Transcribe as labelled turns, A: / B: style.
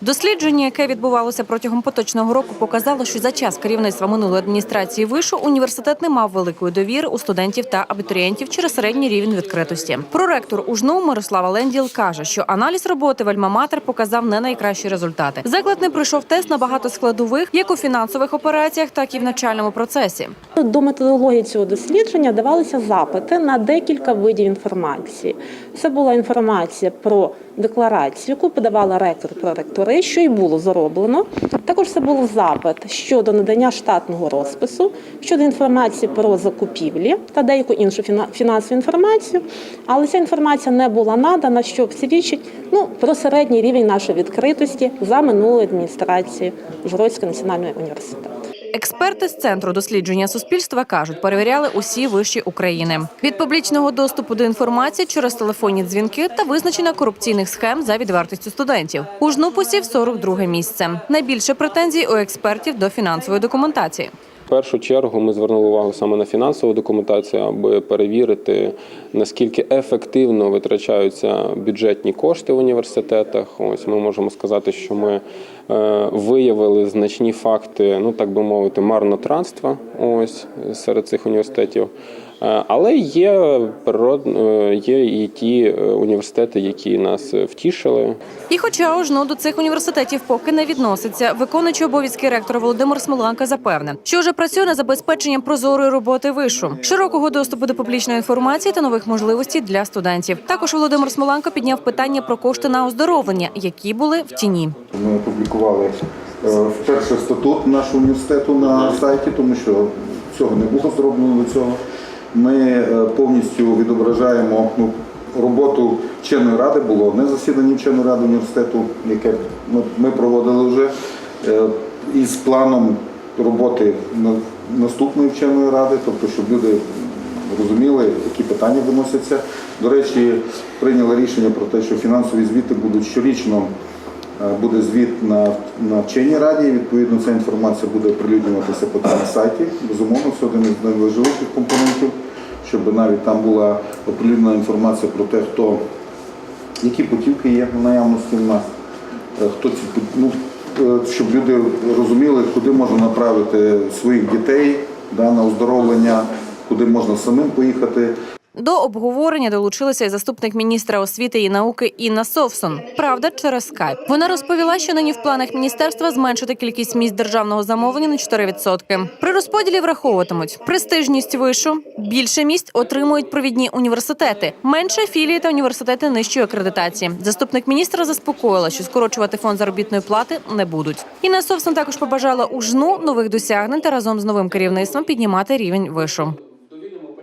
A: Дослідження, яке відбувалося протягом поточного року, показало, що за час керівництва минулої адміністрації вишу університет не мав великої довіри у студентів та абітурієнтів через середній рівень відкритості. Проректор УЖНУ Мирослава Ленділ каже, що аналіз роботи в Альма-Матер показав не найкращі результати. Заклад не пройшов тест на багато складових, як у фінансових операціях, так і в навчальному процесі.
B: До методології цього дослідження давалися запити на декілька видів інформації. Це була інформація про декларацію, яку подавала ректор про ректори, що й було зроблено. Також це був запит щодо надання штатного розпису, щодо інформації про закупівлі та деяку іншу фінансову інформацію. Але ця інформація не була надана, що свідчить ну, про середній рівень нашої відкритості за минулої адміністрації Ужгородського національного університету.
A: Експерти з центру дослідження суспільства кажуть, перевіряли усі виші України від публічного доступу до інформації через телефонні дзвінки та визначення корупційних схем за відвертістю студентів. У ЖНУ посів 42 місце. Найбільше претензій у експертів до фінансової документації.
C: В першу чергу ми звернули увагу саме на фінансову документацію, аби перевірити наскільки ефективно витрачаються бюджетні кошти в університетах. Ось ми можемо сказати, що ми виявили значні факти, ну так би мовити, марнотратства ось серед цих університетів. Е, Але є природ, е, є і ті е, університети, які нас е, втішили.
A: І хоча ОЖНУ до цих університетів поки не відноситься, виконуючий обов'язки ректора Володимир Смоланка запевнив, що вже працює над забезпеченням прозорої роботи вишу, широкого доступу до публічної інформації та нових можливостей для студентів. Також Володимир Смоланко підняв питання про кошти на оздоровлення, які були в тіні.
D: Ми опублікували е, вперше статут нашого університету на сайті, тому що цього не було зроблено до цього. Ми е, повністю відображаємо ну, роботу вченої ради. Було одне засідання вченої ради університету, яке ми- проводили вже е, із планом роботи наступної вченої ради, тобто, щоб люди розуміли, які питання виносяться. До речі, прийняли рішення про те, що фінансові звіти будуть щорічно. Е, Буде звіт на, на вченій раді. Відповідно, ця інформація буде оприлюднюватися потім на сайті. Безумовно, це один із найважливіших компонентів, щоб навіть там була оприлюднена інформація про те, хто які путівки є в наявності в нас, е, хто ці ну, е, щоб люди розуміли, куди можна направити своїх дітей да, на оздоровлення, куди можна самим поїхати.
A: До обговорення долучилася і заступник міністра освіти і науки Інна Совсон. Правда, через скайп. Вона розповіла, що нині в планах міністерства зменшити кількість місць державного замовлення на 4%. При розподілі враховуватимуть престижність вишу, більше місць отримують провідні університети, менше філії та університети нижчої акредитації. Заступник міністра заспокоїла, що скорочувати фонд заробітної плати не будуть. Інна Совсон також побажала ужну нових досягнень та разом з новим керівництвом піднімати рівень вишу.